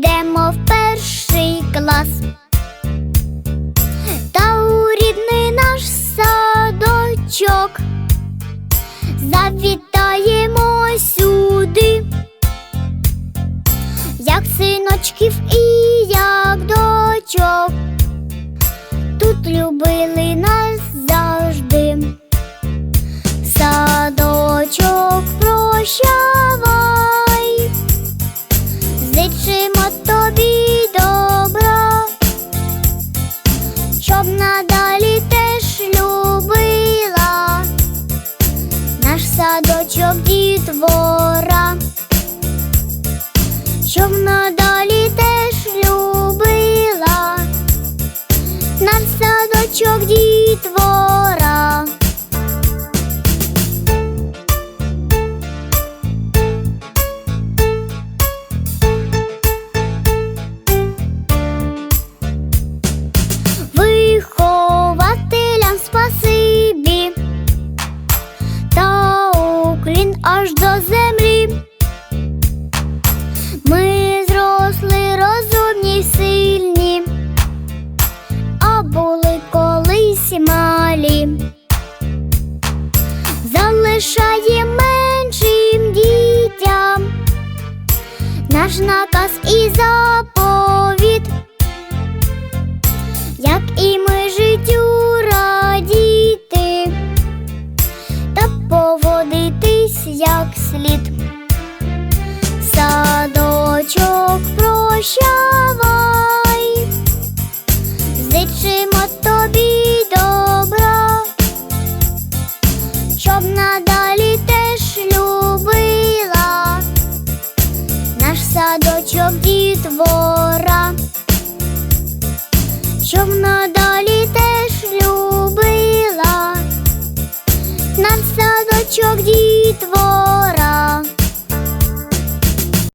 йдемо в перший клас. Та у рідний наш садочок завітаємо сюди, як синочків і як дочок, тут любили нас. Щоб надалі теж любила. Наш садочок дітвора, щоб надалі теж любила. Наш садочок дітвора. Аж до землі. Ми зросли розумні й сильні, а були колись малі. Залишає меншим дітям наш наказ і заповіт як і ми життю радіти та поводитись як слід. Садочок прощавай, зичимо тобі добра, щоб надалі теж любила наш садочок дітвора щоб надалі дітвора.